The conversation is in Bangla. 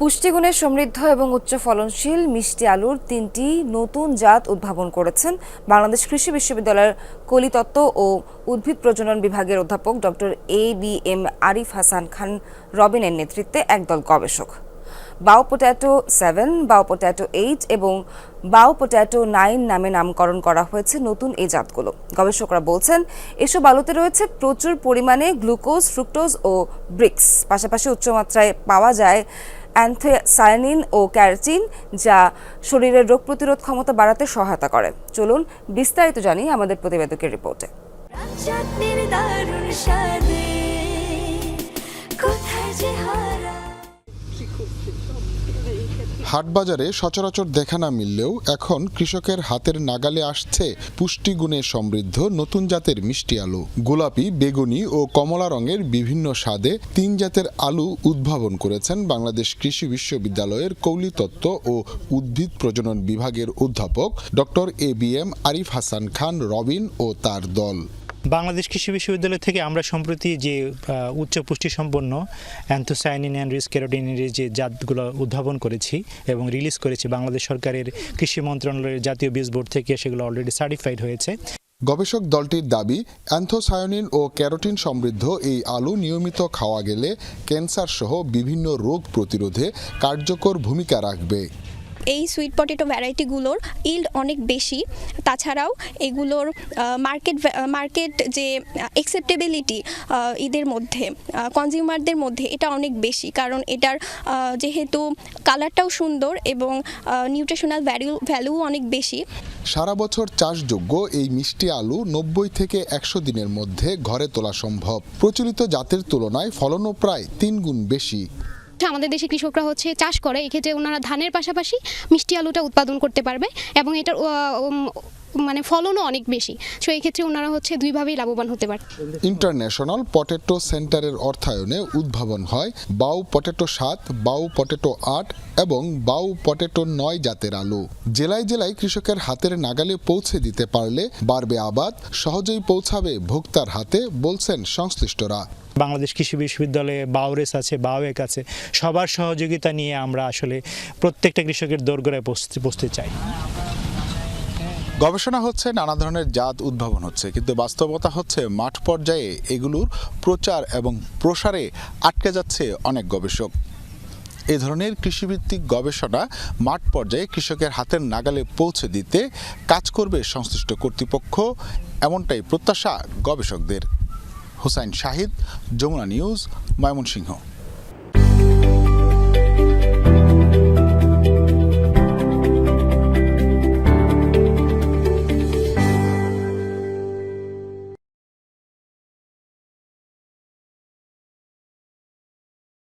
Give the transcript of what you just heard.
পুষ্টিগুণে সমৃদ্ধ এবং উচ্চ ফলনশীল মিষ্টি আলুর তিনটি নতুন জাত উদ্ভাবন করেছেন বাংলাদেশ কৃষি বিশ্ববিদ্যালয়ের কলিতত্ত্ব ও উদ্ভিদ প্রজনন বিভাগের অধ্যাপক doctor A B M Arif Hasan Khan রবিনের নেতৃত্বে একদল গবেষক। BAU potato seven, BAU potato eight এবং বাও পট্যাটো নাইন নামে নামকরণ করা হয়েছে নতুন এই জাতগুলো। গবেষকরা বলছেন, এসব আলুতে রয়েছে প্রচুর পরিমাণে গ্লুকোজ, ফ্রুক্টোজ ও ব্রিক্স। পাশাপাশি উচ্চমাত্রায় পাওয়া যায় অ্যান্থোসায়ানিন ও ক্যারোটিন, যা শরীরের রোগ প্রতিরোধ ক্ষমতা বাড়াতে সহায়তা করে। চলুন বিস্তারিত জানি আমাদের প্রতিবেদকের রিপোর্টে। হাটবাজারে সচরাচর দেখা না মিললেও এখন কৃষকের হাতের নাগালে আসছে পুষ্টিগুণে সমৃদ্ধ নতুন জাতের মিষ্টি আলু। গোলাপি, বেগুনি ও কমলা রঙের বিভিন্ন স্বাদে তিন জাতের আলু উদ্ভাবন করেছেন বাংলাদেশ কৃষি বিশ্ববিদ্যালয়ের কৌলিতত্ত্ব ও উদ্ভিদ প্রজনন বিভাগের অধ্যাপক doctor A B M Arif Hasan Khan Robin ও তার দল। বাংলাদেশ কৃষি বিশ্ববিদ্যালয় থেকে আমরা সম্প্রতি যে উচ্চ পুষ্টি সম্পন্ন অ্যান্থোসায়ানিন অ্যান্ড রিস যে জাতগুলো উদ্ভাবন করেছি এবং রিলিজ করেছি, বাংলাদেশ সরকারের কৃষি মন্ত্রণালয়ের জাতীয় বীজ বোর্ড থেকে সেগুলো অলরেডি সার্টিফাইড হয়েছে। গবেষক দলটির দাবি অ্যান্থোসায়ানিন ও ক্যারোটিন সমৃদ্ধ এই আলু নিয়মিত খাওয়া গেলে ক্যান্সার সহ বিভিন্ন রোগ প্রতিরোধে কার্যকর ভূমিকা রাখবে। এই সুইট পটেটো ভ্যারাইটিগুলোর ইল্ড অনেক বেশি। তাছাড়াও এগুলোর মার্কেট মার্কেট যে অ্যাকসেপ্টেবিলিটি ঈদের মধ্যে কনজিউমারদের মধ্যে এটা অনেক বেশি। কারণ এটার যেহেতু কালারটাও সুন্দর এবং নিউট্রিশনাল ভ্যালু ভ্যালুও অনেক বেশি। সারা বছর চাষযোগ্য এই মিষ্টি আলু নব্বই থেকে একশো দিনের মধ্যে ঘরে তোলা সম্ভব। প্রচলিত জাতের তুলনায় ফলনও প্রায় তিন গুণ বেশি। আমাদের দেশে কৃষকরা হচ্ছে চাষ করে। এক্ষেত্রে ওনারা ধানের পাশাপাশি মিষ্টি আলুটা উৎপাদন করতে পারবে এবং এটার মানে ফলনও অনেক বেশি। সো এই ক্ষেত্রে ওনারা হচ্ছে দুইভাবেই লাভবান হতে পারে। ইন্টারন্যাশনাল পটেটো সেন্টারের অর্থায়নে উদ্ভাবন হয় বাউ পটেটো সাত বাউ পটেটো আট এবং বাউ পটেটো নয় জাতের আলু। জেলায় জেলায় কৃষকের হাতের নাগালে পৌঁছে দিতে পারলে বাড়বে আবাদ সহজেই পৌঁছাবে ভোক্তার হাতে বলছেন সংশ্লিষ্টরা। বাংলাদেশ কৃষি বিশ্ববিদ্যালয়ে বাউরেস আছে বাওয়েক আছে। সবার সহযোগিতা নিয়ে আমরা আসলে প্রত্যেকটা কৃষকের দোরগোড়ায় পৌঁছতে চাই। গবেষণা হচ্ছে নানা ধরনের জাত উদ্ভাবন হচ্ছে, কিন্তু বাস্তবতা হচ্ছে মাঠ পর্যায়ে এগুলোর প্রচার এবং প্রসারে আটকে যাচ্ছে অনেক গবেষক। এই ধরনের কৃষিভিত্তিক গবেষণা মাঠ পর্যায়ে কৃষকের হাতের নাগালে পৌঁছে দিতে কাজ করবে সংশ্লিষ্ট কর্তৃপক্ষ, এমনটাই প্রত্যাশা গবেষকদের। হুসাইন শাহিদ, যমুনা নিউজ, ময়মনসিংহ।